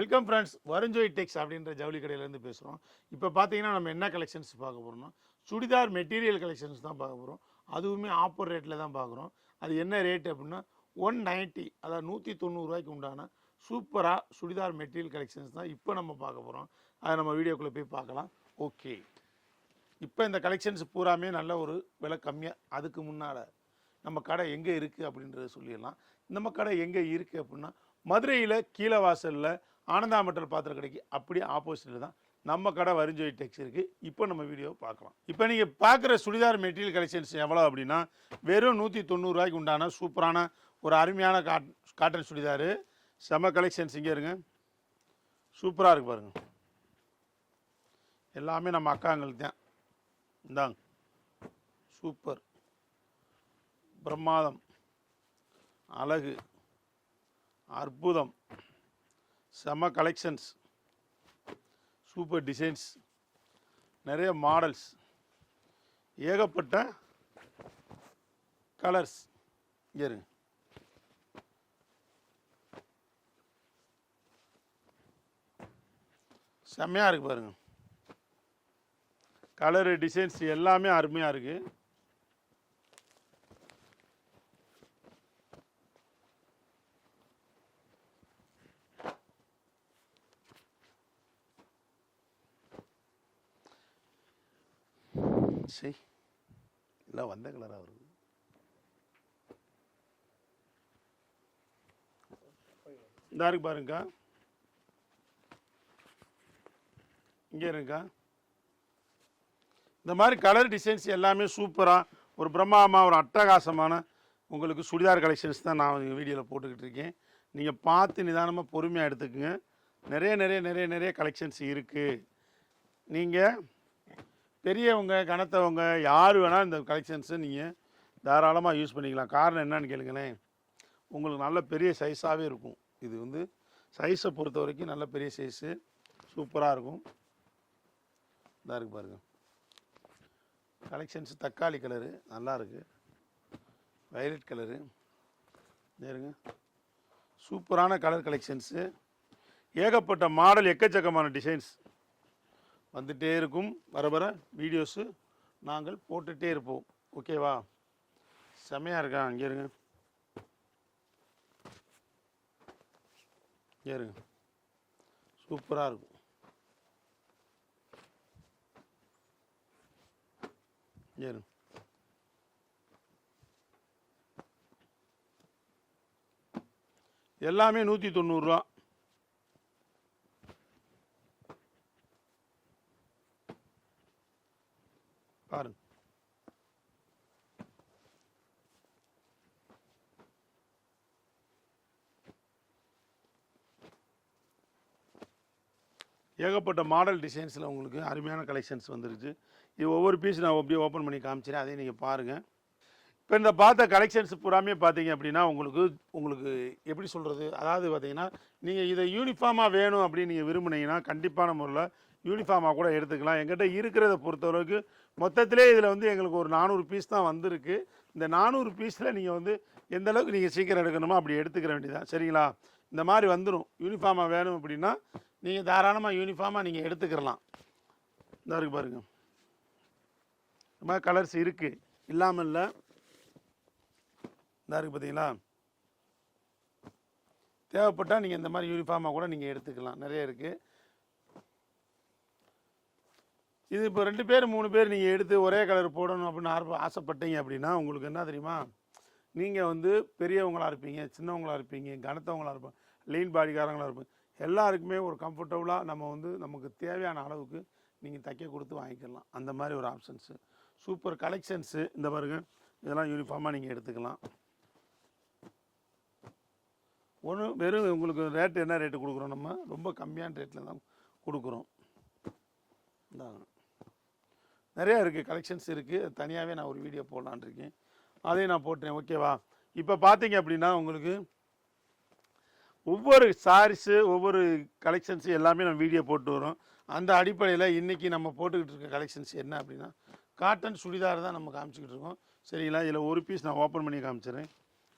Welcome friends வருஞ்சோய் டெக்ஸ் அப்படின்ற ஜவுளி கடையிலேருந்து பேசுகிறோம் இப்போ பார்த்தீங்கன்னா நம்ம என்ன கலெக்ஷன்ஸ் பார்க்க போகிறோம்னா சுடிதார் மெட்டீரியல் கலெக்ஷன்ஸ் தான் பார்க்க போகிறோம் அதுவுமே ஆப்பர் ரேட்டில் தான் பார்க்குறோம். அது என்ன ரேட் அப்படின்னா ஒன் நைன்ட்டி அதாவது நூற்றி தொண்ணூறுரூவாய்க்கு உண்டான சூப்பராக சுடிதார் மெட்டீரியல் கலெக்ஷன்ஸ் தான் இப்போ நம்ம பார்க்க போகிறோம் அதை நம்ம வீடியோக்குள்ளே போய் பார்க்கலாம். ஓகே இப்போ இந்த கலெக்ஷன்ஸ் பூராமே நல்ல ஒரு விலை கம்மியாக அதுக்கு முன்னால் நம்ம கடை எங்கே இருக்குது அப்படின்றத சொல்லிடலாம். நம்ம கடை எங்கே இருக்குது அப்படின்னா மதுரையில் கீழவாசலில் ஆனந்தா மெட்டல் பாத்திரம் கடைக்கு அப்படியே ஆப்போசிட்டில் தான் நம்ம கடை வரிஞ்சோய் டெக்ஸ் இருக்குது இப்போ நம்ம வீடியோ பார்க்கலாம். இப்போ நீங்கள் பார்க்குற சுடிதார் மெட்டீரியல் கலெக்ஷன்ஸ் எவ்வளோ அப்படின்னா வெறும் நூற்றி தொண்ணூறுரூவாய்க்கு உண்டான சூப்பரான ஒரு அருமையான காட் காட்டன் சுடிதாரு. செம கலெக்ஷன்ஸ் இங்கே இருங்க. சூப்பராக இருக்கு பாருங்க. எல்லாமே நம்ம அக்காங்களுக்கு தான். இந்தாங்க. சூப்பர். பிரமாதம் அழகு. அற்புதம். செம கலெக்ஷன்ஸ் சூப்பர் டிசைன்ஸ் நிறைய மாடல்ஸ் ஏகப்பட்ட கலர்ஸ் இங்கே இருங்க. செம்மையாக இருக்குது பாருங்கள் கலரு டிசைன்ஸ் எல்லாமே அருமையாக இருக்குது சரி. எல்லாம் வந்த கலராக வருது. இந்த இருக்கு பாருங்கக்கா. இங்கே இருங்கக்கா. இந்த மாதிரி கலர் டிசைன்ஸ் எல்லாமே சூப்பராக ஒரு பிரம்மாண்டமாக ஒரு அட்டகாசமான உங்களுக்கு சுடிதார் கலெக்ஷன்ஸ் தான் நான் வீடியோவில் போட்டுக்கிட்டு இருக்கேன். நீங்கள் பார்த்து நிதானமாக பொறுமையாக எடுத்துக்கோங்க. நிறைய நிறைய நிறைய நிறைய கலெக்ஷன்ஸ் இருக்குது நீங்கள் பெரியவங்க கனத்தவங்க யார் வேணால் இந்த கலெக்ஷன்ஸை நீங்கள் தாராளமாக யூஸ் பண்ணிக்கலாம். காரணம் என்னன்னு கேளுங்களேன். உங்களுக்கு நல்ல பெரிய சைஸாகவே இருக்கும். இது வந்து சைஸை பொறுத்த வரைக்கும் நல்ல பெரிய சைஸு சூப்பராக இருக்கும். இதாக இருக்குது பாருங்கள் கலெக்ஷன்ஸ் தக்காளி கலரு நல்லா இருக்குது வைலட் கலரு இருங்க. சூப்பரான கலர் கலெக்ஷன்ஸு ஏகப்பட்ட மாடல் எக்கச்சக்கமான டிசைன்ஸ் வந்துகிட்டே இருக்கும். வர வர வீடியோஸு நாங்கள் போட்டுகிட்டே இருப்போம். ஓகேவா செமையாக இருக்கா? அங்கே இருங்க. இங்கே இருங்க. சூப்பராக இருக்கும். இங்கே இருங்க. எல்லாமே நூற்றி தொண்ணூறுரூவா பாருங்க. ஏகப்பட்ட மாடல் டிசைன்ஸில் உங்களுக்கு அருமையான கலெக்ஷன்ஸ் வந்துருச்சு. இது ஒவ்வொரு பீஸ் நான் அப்படியே ஓப்பன் பண்ணி காமிச்சிடேன் அதையும் நீங்கள் பாருங்கள் இப்போ இந்த பார்த்த கலெக்ஷன்ஸ் பூராமே பார்த்தீங்க அப்படின்னா உங்களுக்கு உங்களுக்கு எப்படி சொல்கிறது அதாவது பார்த்தீங்கன்னா நீங்கள் இதை யூனிஃபார்மாக வேணும் அப்படின்னு நீங்கள் விரும்புனீங்கன்னா கண்டிப்பான முறையில் யூனிஃபார்மாக கூட எடுத்துக்கலாம். எங்கிட்ட இருக்கிறத பொறுத்தளவுக்கு மொத்தத்திலே இதில் வந்து எங்களுக்கு ஒரு நானூறு பீஸ் தான் வந்திருக்கு. இந்த நானூறு பீஸில் நீங்கள் வந்து எந்த அளவுக்கு நீங்கள் சீக்கிரம் எடுக்கணுமோ அப்படி எடுத்துக்கிற வேண்டியதான் சரிங்களா? இந்த மாதிரி வந்துடும் யூனிஃபார்மாக வேணும் அப்படின்னா நீங்கள் தாராளமாக யூனிஃபார்மாக நீங்கள் எடுத்துக்கிறலாம் இந்த இருக்கு பாருங்கள் இந்த மாதிரி கலர்ஸ் இருக்குது இல்லாமல் இல்லை. இந்த இருக்குது பார்த்தீங்களா தேவைப்பட்டால் நீங்கள் இந்த மாதிரி யூனிஃபார்மாக கூட நீங்கள் எடுத்துக்கலாம். நிறைய இருக்குது இது இப்போ ரெண்டு பேர் மூணு பேர் நீங்கள் எடுத்து ஒரே கலர் போடணும் அப்படின்னு ஆர்வ ஆசைப்பட்டீங்க அப்படின்னா உங்களுக்கு என்ன தெரியுமா? நீங்கள் வந்து பெரியவங்களா இருப்பீங்க சின்னவங்களா இருப்பீங்க கனத்தவங்களா இருப்பாங்க லீன் பாடிக்காரங்களாக இருப்பீங்க எல்லாருக்குமே ஒரு கம்ஃபர்டபுளாக நம்ம வந்து நமக்கு தேவையான அளவுக்கு நீங்கள் தைக்க கொடுத்து வாங்கிக்கலாம். அந்த மாதிரி ஒரு ஆப்ஷன்ஸு சூப்பர் கலெக்ஷன்ஸு இந்த பாருங்க. இதெல்லாம் யூனிஃபார்மாக நீங்கள் எடுத்துக்கலாம். ஒன்று வெறும் உங்களுக்கு ரேட்டு என்ன ரேட்டு கொடுக்குறோம் நம்ம? ரொம்ப கம்மியான ரேட்டில் தான் கொடுக்குறோம். இந்தாங்க நிறையா இருக்குது கலெக்ஷன்ஸ் இருக்குது தனியாகவே நான் ஒரு வீடியோ போடலான்ருக்கேன். அதையும் நான் போட்டேன். ஓகேவா இப்போ பார்த்தீங்க அப்படின்னா உங்களுக்கு ஒவ்வொரு சாரீஸு ஒவ்வொரு கலெக்ஷன்ஸு எல்லாமே நம்ம வீடியோ போட்டு வரோம் அந்த அடிப்படையில் இன்றைக்கி நம்ம போட்டுக்கிட்டு இருக்க கலெக்ஷன்ஸ் என்ன அப்படின்னா காட்டன் சுடிதார் தான் நம்ம காமிச்சிக்கிட்டு இருக்கோம். சரிங்களா? இதில் ஒரு பீஸ் நான் ஓப்பன் பண்ணி காமிச்சிடுறேன்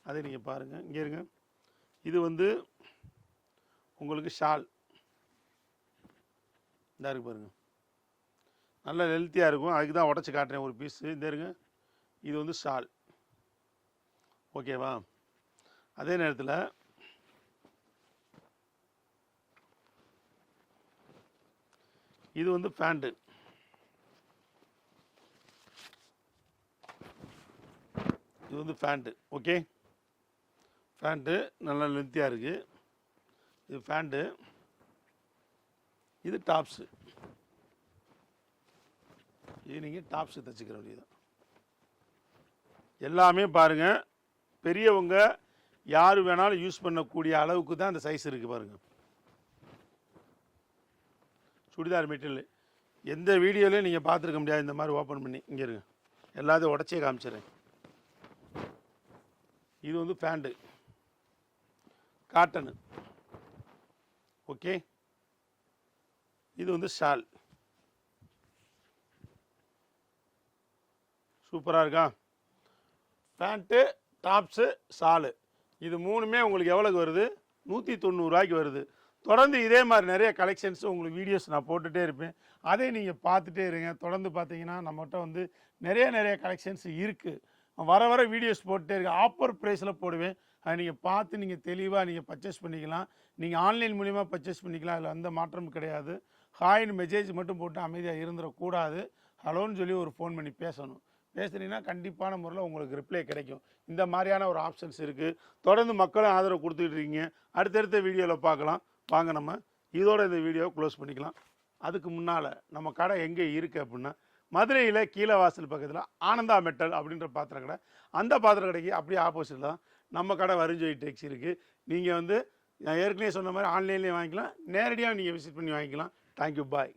அதை நீங்கள் பாருங்கள் இங்கே இருங்க. இது வந்து உங்களுக்கு ஷால். இந்த இருக்கு பாருங்கள் நல்லா ஹெல்த்தியாக இருக்கும். அதுக்கு தான் உடச்சி காட்டுறேன் ஒரு பீஸு இந்த இருங்க. இது வந்து ஷால் ஓகேவா அதே நேரத்தில் இது வந்து பேண்ட்டு இது வந்து ஃபேண்ட்டு ஓகே ஃபேண்ட்டு நல்லா லென்த்தியாக இருக்குது இது பேண்ட்டு இது டாப்ஸு இது நீங்கள் டாப்ஸு தைச்சிக்கிற வேண்டியதான் எல்லாமே பாருங்கள் பெரியவங்க யார் வேணாலும் யூஸ் பண்ணக்கூடிய அளவுக்கு தான் அந்த சைஸ் இருக்குது பாருங்கள் சுடிதார் மெட்டீரியல் எந்த வீடியோலையும் நீங்கள் பார்த்துருக்க முடியாது இந்த மாதிரி ஓப்பன் பண்ணி. இங்கே இருங்க. எல்லாத்தையும் உடச்சே காமிச்சிடுறேன். இது வந்து பேண்ட்டு காட்டனு ஓகே இது வந்து ஷால் சூப்பராக இருக்கா? பேண்ட்டு டாப்ஸு ஷாலு இது மூணுமே உங்களுக்கு எவ்வளோக்கு வருது? நூற்றி தொண்ணூறுரூவாய்க்கு வருது. தொடர்ந்து இதே மாதிரி நிறைய கலெக்ஷன்ஸ் உங்களுக்கு வீடியோஸ் நான் போட்டுகிட்டே இருப்பேன். அதை நீங்கள் பார்த்துட்டே இருங்க. தொடர்ந்து பார்த்தீங்கன்னா நம்மகிட்ட வந்து நிறைய நிறைய கலெக்ஷன்ஸ் இருக்குது வர வர வீடியோஸ் போட்டுட்டே இருக்கேன் ஆஃபர் ப்ரைஸில் போடுவேன். அதை நீங்கள் பார்த்து நீங்கள் தெளிவாக நீங்கள் பர்ச்சேஸ் பண்ணிக்கலாம். நீங்கள் ஆன்லைன் மூலிமா பர்ச்சேஸ் பண்ணிக்கலாம். அதில் எந்த மாற்றமும் கிடையாது. ஹாய்னு மெசேஜ் மட்டும் போட்டு அமைதியாக இருந்துடக்கூடாது. ஹலோன்னு சொல்லி ஒரு ஃபோன் பண்ணி பேசணும். பேசுனீங்கன்னா கண்டிப்பான முறையில் உங்களுக்கு ரிப்ளை கிடைக்கும். இந்த மாதிரியான ஒரு ஆப்ஷன்ஸ் இருக்குது தொடர்ந்து மக்களும் ஆதரவு கொடுத்துட்டு இருக்கீங்க. அடுத்தடுத்த வீடியோவில் பார்க்கலாம். வாங்க நம்ம. இதோட இந்த வீடியோவை க்ளோஸ் பண்ணிக்கலாம். அதுக்கு முன்னால் நம்ம கடை எங்கே இருக்குது அப்படின்னா மதுரையில் கீழே வாசல் பக்கத்தில் ஆனந்தா மெட்டல் அப்படின்ற பாத்திர கடை. அந்த பாத்திர கடைக்கு அப்படியே ஆப்போசிட்டில் தான் நம்ம கடை வருஞ்சொலி டேக்ஸி இருக்குது நீங்கள் வந்து நான் ஏற்கனவே சொன்ன மாதிரி ஆன்லைன்லேயே வாங்கிக்கலாம். நேரடியாக நீங்கள் விசிட் பண்ணி வாங்கிக்கலாம். Thank you bye